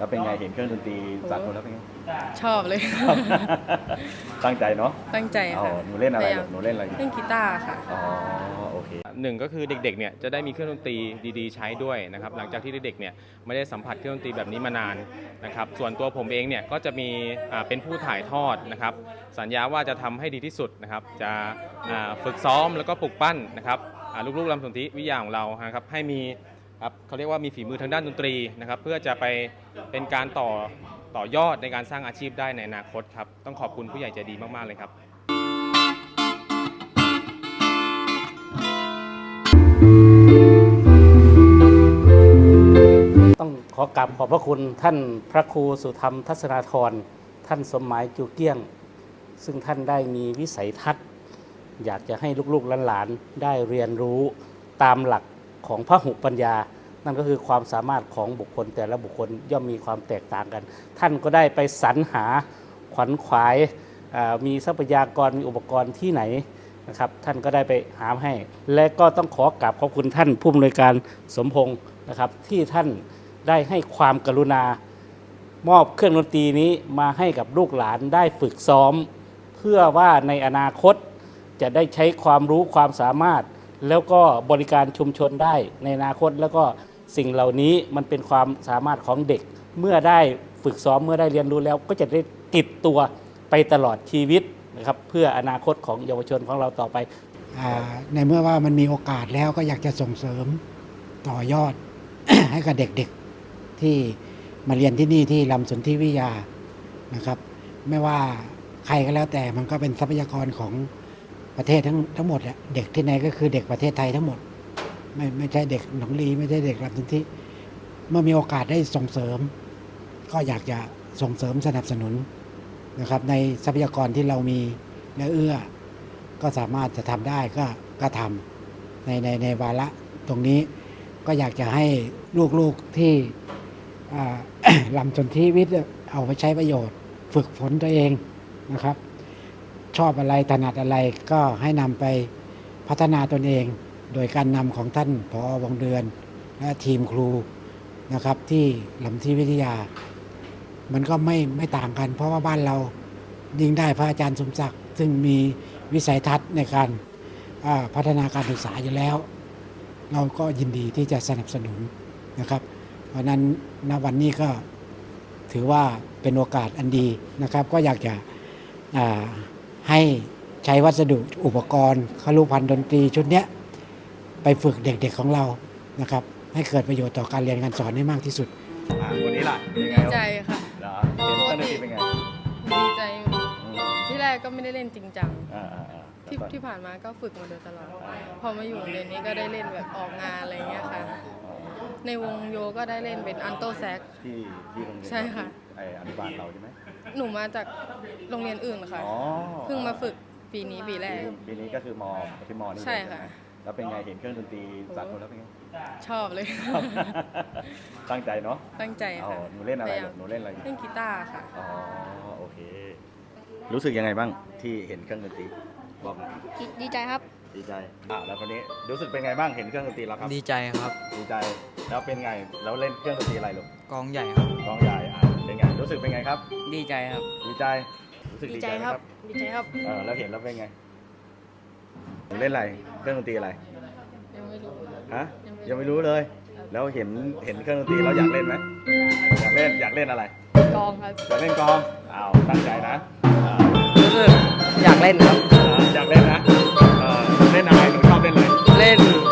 แล้วเป็นไงเห็นเครื่องดนตรีสากลแล้วเป็นไงชอบเลย ตั้งใจเนาะตั้งใจอ๋อค่ะหนูเล่นอะไรพยายามหนูเล่นอะไรเล่นกีตาร์ค่ะ อ๋อโอเค หนึ่งก็คือเด็กๆเนี่ยจะได้มีเครื่องดนตรีดีๆ ใช้ด้วยนะครับหลังจากที่เด็กๆเนี่ยไม่ได้สัมผัสเครื่องดนตรีแบบนี้มานานนะครับส่วนตัวผมเองเนี่ยก็จะมีอ่าเป็นผู้ถ่ายทอดนะครับสัญญาว่าจะทำให้ดีที่สุดนะครับจะอ่าฝึกซ้อมแล้วก็ปลุกปั้นนะครับอ่าลูกๆลำสนธิวิทยาของเรานะครับให้มี ครับเขาเรียกว่ามีฝีมือทางด้านดนตรีนะครับ เพื่อจะไปเป็นการต่อต่อยอดในการสร้างอาชีพได้ในอนาคตครับ ต้องขอบคุณผู้ใหญ่ใจดีมาก ๆ เลยครับต้องขอกราบขอบพระคุณท่านพระครูสุธรรมทัศนาธรท่านสมหมายจูเกี้ยง ซึ่งท่านได้มีวิสัยทัศน์ อยากจะให้ลูกๆหลานๆได้เรียนรู้ตามหลัก ของพระหุปัญญา นั่นก็คือความสามารถของบุคคลแต่ละบุคคลย่อมมีความแตกต่างกัน ท่านก็ได้ไปสรรหาขวัญขวายอ่ามีทรัพยากรมีอุปกรณ์ที่ไหนนะครับท่านก็ได้ไปหาให้ และก็ต้องขอกราบขอบคุณท่านผู้อำนวยการสมพงศ์นะครับที่ท่านได้ให้ความกรุณามอบเครื่องดนตรีนี้มาให้กับลูกหลานได้ฝึกซ้อม เพื่อว่าในอนาคตจะได้ใช้ความรู้ความสามารถ แล้วก็บริการชุมชนได้ในอนาคต แล้วก็สิ่งเหล่านี้มันเป็นความสามารถของเด็ก เมื่อได้ฝึกซ้อมเมื่อได้เรียนรู้แล้ว ก็จะได้ติดตัวไปตลอดชีวิตนะครับเพื่ออนาคตของเยาวชนของเราต่อไป อ่าในเมื่อว่ามันมีโอกาสแล้วก็อยากจะส่งเสริมต่อยอด ให้กับเด็กๆที่มาเรียนที่นี่ที่ลำสนธิวิทยานะครับ ไม่ว่าใครก็แล้วแต่มันก็เป็นทรัพยากรของ ประเทศทั้งทั้งหมดแหละเด็กที่ไหนก็คือเด็กประเทศไทยทั้งหมด ไม่ไม่ใช่เด็กหนองลีไม่ใช่เด็กลำสนธิเมื่อมีโอกาสได้ส่งเสริม ก็อยากจะส่งเสริมสนับสนุนนะครับ ในทรัพยากรที่เรามีและเอื้อ ก็สามารถจะทำได้ก็ก็ทำในในในวาระตรงนี้ก็อยากจะให้ลูกๆที่ลำสนธิวิทย์เอาไปใช้ประโยชน์ ฝึกฝนตัวเองนะครับ ชอบอะไรถนัดอะไรก็ให้นำไปพัฒนาตนเอง โดยการนำของท่านพอวงเดือน และทีมครูนะครับที่ลำที่วิทยา มันก็ไม่ไม่ต่างกัน เพราะว่าบ้านเรายิ่งได้พระอาจารย์สมศักดิ์ซึ่งมีวิสัยทัศน์ในการพัฒนาการศึกษาอยู่แล้ว เราก็ยินดีที่จะสนับสนุนนะครับ เพราะนั้นณวันนี้ก็ถือว่าเป็นโอกาสอันดีนะครับ ก็อยากจะ ให้ใช้วัสดุอุปกรณ์คลุพันธ์ดนตรีชุดเนี้ยไปฝึกเด็กๆของเรานะครับ ให้เกิดประโยชน์ต่อการเรียนการสอนให้มากที่สุดอ่าวันนี้ล่ะเป็นไงดีใจค่ะ เหรอเห็นเครื่องดนตรีเป็นไงดีใจอืมที่แรกก็ไม่ได้เล่นจริงจังอ่าอ่าอ่าที่ที่ผ่านมาก็ฝึกมาโดยตลอด พอมาอยู่โรงเรียนนี้ก็ได้เล่นแบบออกงานอะไรเงี้ยค่ะ ในวงโยก็ได้เล่นเป็นอันโตแซก ที่ที่โรงเรียนใช่ค่ะ ไออนุบาลเราใช่ไหมหนูมาจากโรงเรียนอื่นค่ะ อ๋อเพิ่งมาฝึกปีนี้ปีแรกปีนี้ก็คือมที่มนี่เลยใช่ค่ะ ไหมแล้วเป็นไงเห็นเครื่องดนตรีสากลแล้วเป็นไง ชอบเลย ตั้งใจเนาะตั้งใจอ๋อค่ะหนูเล่นอะไรพยายามหนูเล่นอะไรเล่นกีตาร์ค่ะ อ๋อโอเค รู้สึกยังไงบ้างที่เห็นเครื่องดนตรีบอกหน่อยดีดีใจครับ ดีใจอ่าแล้วคนนี้รู้สึกเป็นไงบ้างเห็นเครื่องดนตรีแล้วครับ ดีใจครับ ดีใจแล้วเป็นไงแล้วเล่นเครื่องดนตรีอะไรลูกกองใหญ่ครับ กลองใหญ่อะเป็นไงรู้สึกเป็นไงครับ ดีใจครับ ดีใจรู้สึกดีดีใจใจไหมคครัรับบดีใจครับเออแล้วเห็นแล้วเป็นไงหนูเล่นอะไรเครื่องดนตรีอะไรยังไม่รู้ฮะยังไม่ยังไม่รู้เลย แล้วเห็นเห็นเครื่องดนตรีแล้วอยากเล่นไหมอยากเล่นอยากเล่นอะไรกองครับ อยากเล่นกลองอ้าวตั้งใจนะอ่ารู้สึกอยากเล่นครับอยากเล่นนะ เล่นอะไรหนูชอบเล่นอะไร เล่น